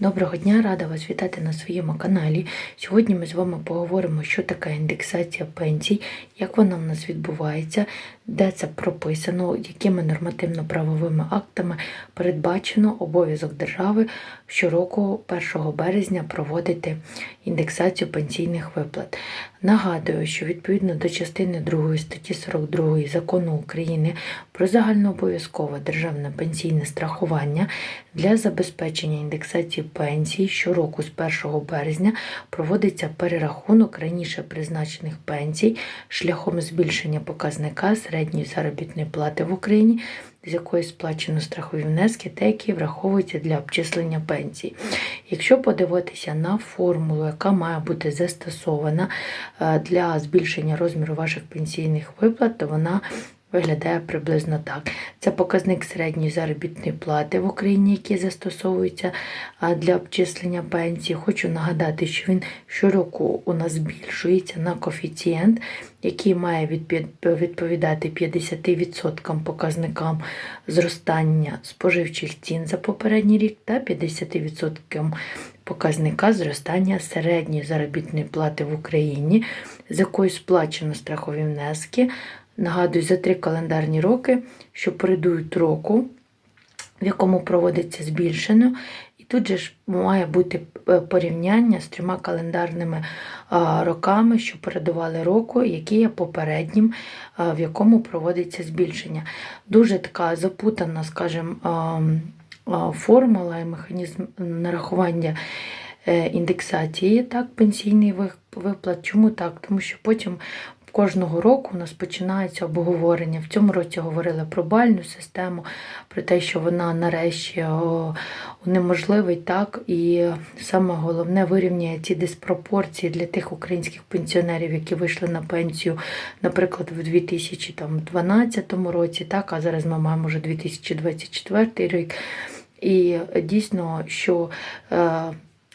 Доброго дня, рада вас вітати на своєму каналі. Сьогодні ми з вами поговоримо, що таке індексація пенсій, як вона в нас відбувається, де це прописано, якими нормативно-правовими актами передбачено обов'язок держави щороку 1 березня проводити індексацію пенсійних виплат. Нагадую, що відповідно до частини 2 статті 42 закону України про загальнообов'язкове державне пенсійне страхування для забезпечення індексації пенсій щороку з 1 березня проводиться перерахунок раніше призначених пенсій шляхом збільшення показника середньої заробітної плати в Україні, з якої сплачено страхові внески, та які враховуються для обчислення пенсій. Якщо подивитися на формулу, яка має бути застосована е, для збільшення розміру ваших пенсійних виплат, то вона виглядає приблизно так. Це показник середньої заробітної плати в Україні, який застосовується для обчислення пенсії. Хочу нагадати, що він щороку у нас збільшується на коефіцієнт, який має відповідати 50% показникам зростання споживчих цін за попередній рік та 50% показника зростання середньої заробітної плати в Україні, з якої сплачено страхові внески. Нагадую, за три календарні роки, що передують року, в якому проводиться збільшено. І тут же ж має бути е, порівняння з трьома календарними роками, що передували року, який є попереднім, в якому проводиться збільшення. Дуже така запутана, скажімо, формула і механізм нарахування е, індексації так, пенсійний виплат. Чому так? Тому що потім Кожного року у нас починається обговорення. В цьому році говорили про бальну систему, про те, що вона нарешті унеможливить так, і саме головне вирівняє ці диспропорції для тих українських пенсіонерів, які вийшли на пенсію, наприклад, в 2012 році, так, а зараз ми маємо вже 2024 рік. І дійсно, що е,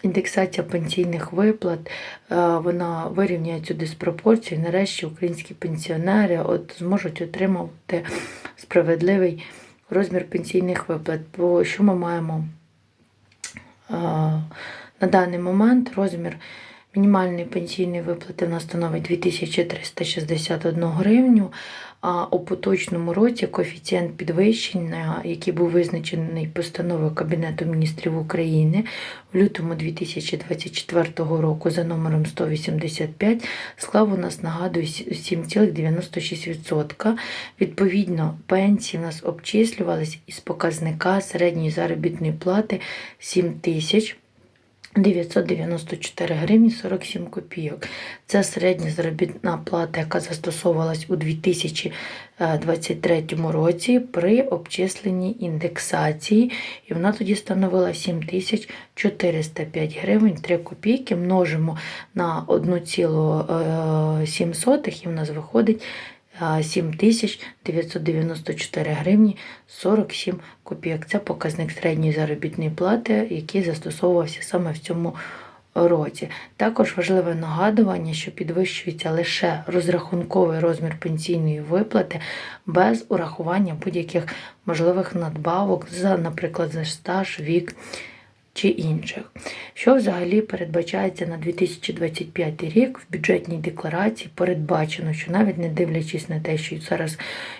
Індексація пенсійних виплат е, вона вирівняє цю диспропорцію. Нарешті українські пенсіонери от зможуть отримати справедливий розмір пенсійних виплат. Бо що ми маємо е, на даний момент розмір мінімальної пенсійної виплати в становить 2361 гривню. А у поточному році коефіцієнт підвищення, який був визначений постановою Кабінету міністрів України в лютому 2024 року за номером 185, склав у нас, нагадую, 7,96%. Відповідно, пенсії у нас обчислювались із показника середньої заробітної плати 7 тисяч. 994 гривні 47 копійок. Це середня заробітна плата, яка застосовувалась у 2023 році при обчисленні індексації, і вона тоді становила 7405 гривень 3 копійки. Множимо на 1,7 і в нас виходить 7994 гривні 47 копійок. Це показник середньої заробітної плати, який застосовувався саме в цьому році. Також важливе нагадування, що підвищується лише розрахунковий розмір пенсійної виплати без урахування будь-яких можливих надбавок, за, наприклад, за стаж, вік чи інших. Що взагалі передбачається на 2025 рік в бюджетній декларації передбачено, що навіть не дивлячись на те, що зараз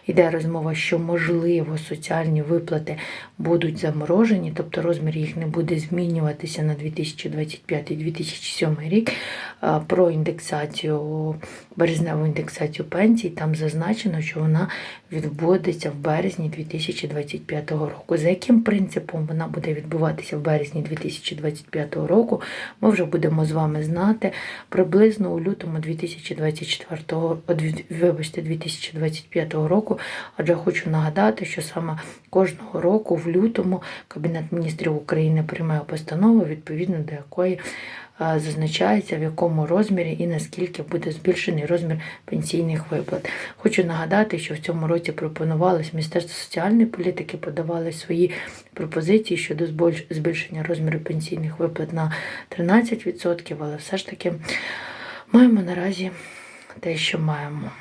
йде розмова, що можливо соціальні виплати будуть заморожені, тобто розмір їх не буде змінюватися на 2025-2027 рік. Про індексацію, березневу індексацію пенсій, там зазначено, що вона відбудеться в березні 2025 року. За яким принципом вона буде відбуватися в березні 2025 року, ми вже будемо з вами знати приблизно у лютому 2024 вибачте, 2025 року. Адже хочу нагадати, що саме кожного року в лютому Кабінет міністрів України приймає постанову, відповідно до якої зазначається, в якому розмірі і наскільки буде збільшений розмір пенсійних виплат. Хочу нагадати, що в цьому році пропонувалось Міністерство соціальної політики, подавали свої пропозиції щодо збільшення розміру пенсійних виплат на 13%, але все ж таки маємо наразі те, що маємо.